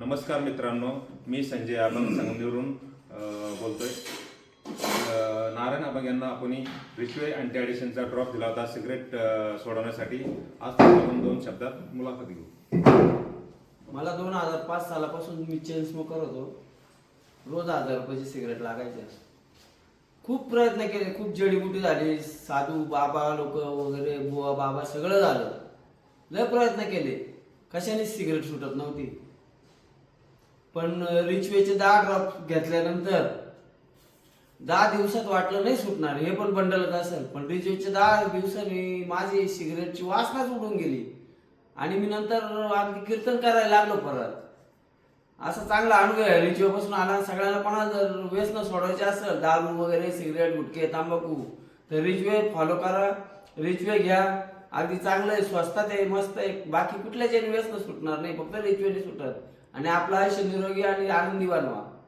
नमस्कार मित्रांनो मी संजय आबंग सांगलीवरून बोलतोय. नारायण आबंग यांना आपण रिश्वे अँटी ॲडिशनचा ड्रॉप दिला होता सिगरेट सोडवण्यासाठी. आज आपण दोन शब्दात मुलाखत घेऊ. मला दोन हजार पाच सालापासून मी चेन स्मोकर होतो. रोज हजार रुपयाची सिगरेट लागायचे खूप प्रयत्न केले खूप जडीबुटी झाली. साधू बाबा लोक वगैरे बुवा बाबा सगळं झालं. लय प्रयत्न केले. कशाने सिगरेट सुटत नव्हती. पण रिचवेचे दहा ड्रॉप घेतल्यानंतर दहा दिवसात वाटलं नाही सुटणार. हे पण बंडलच असेल. पण रिचवेचे दहा दिवसांनी माझी सिगरेटची वासनाच उडून गेली. आणि मी नंतर अगदी कीर्तन करायला लागलो परत. असा चांगला अनुभव आहे. रिचवेपासून आला. सगळ्यांना पण जर व्यसन सोडवायचे असेल दारू वगैरे सिगरेट गुटके तांबाखू तर रिचवे फॉलो करा. रिचवे घ्या. अगदी चांगलं आहे. स्वस्तात आहे मस्त आहे. बाकी कुठल्याच व्यसन सुटणार नाही. फक्त रिचवेने सुटत. आणि आपलं आयुष्य निरोगी आणि आनंदी बनवा.